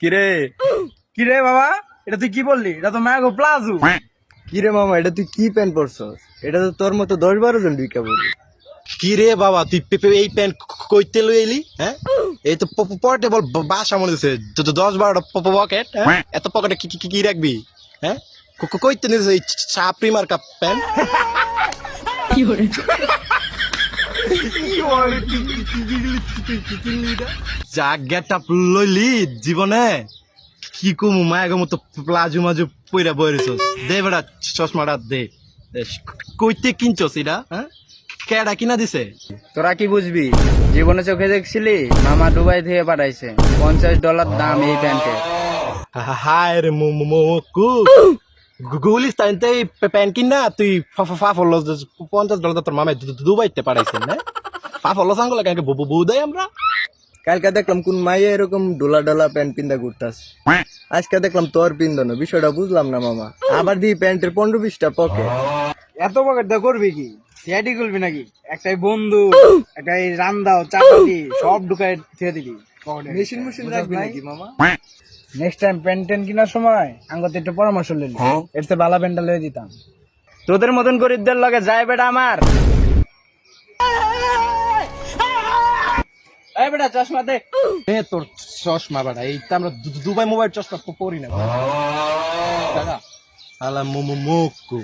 কিরে? কিরে বাবা? এটা তুই কি বললি? এটা তো ম্যাগো প্লাজো। কিরে মামা এটা তুই কি প্যান্ট পরছস? এটা তো তোর মতো দশ বারো জন বিকা বলি কি রে বাবা তুই পে- পে- এই প্যান্ট কইতে লই এলি হ্যাঁ? এই তো পোর্টেবল বাসা মনে হচ্ছে দশ বারোটা পকেট এত পকেটে কি কি- কি রাখবি হ্যাঁ? ক- ক- কইতে নিস এই চাপড়ি মার্কা প্যান্ট। যা গেট আপ লইলি জীবনে। কি কমু মায়ের মতো প্লাজু মাজু পইরা বইরেছস দে বেড়া চশমাটা দে। কইতে কিনছস এটা হ্যাঁ? কেডা কিনা দিছে? তোরা কি বুঝবি? জীবনে চোখে দেখছিলি মামা দুবাই থেকে পাঠাইছে। পঞ্চাশ ডলার দাম এই প্যান্টের। হায় রে মো মো কু গুলিস তাইতে প্যান কিনা তুই ফা ফলো পঞ্চাশ ডলার তোর মামায় দু- দুবাইতে পাঠাইছেন না? ফা ফলো সাঙ্গলে কাকে বউ দেয় আমরা। কালকে দেখলাম কোন মাইয়া এরকম ডোলা ডোলা প্যান্ট পিন্দা ঘুরতাস আজকে দেখলাম তোর পিন্দনো বিষয়টা বুঝলাম না মামা। আবার দিই প্যান্টের পনেরো বিশটা পকে এত পকেট দা করবি কি? সিআইডি করবি নাকি? একটাই বন্ধু একটাই রান্দাও চাপাতি সব ঢুকাই থেকে দিবি। মেশিন মেশিন রাখবি নাকি মামা? নেক্সট টাইম প্যান্টেন কেনার সময় আঙ্গতে একটু পরামর্শ লিলি এর থেকে ভালো প্যান্টটা লয়ে দিতাম। তোদের মতন গরিবদের লগে যায় বেটা আমার। এই বেটা চশমা দে। এ তোর চশমা বেটা এই তো আমরা দুবাই মোবাইল চশমা পরি না। দাদা আলা মো মো মুকু।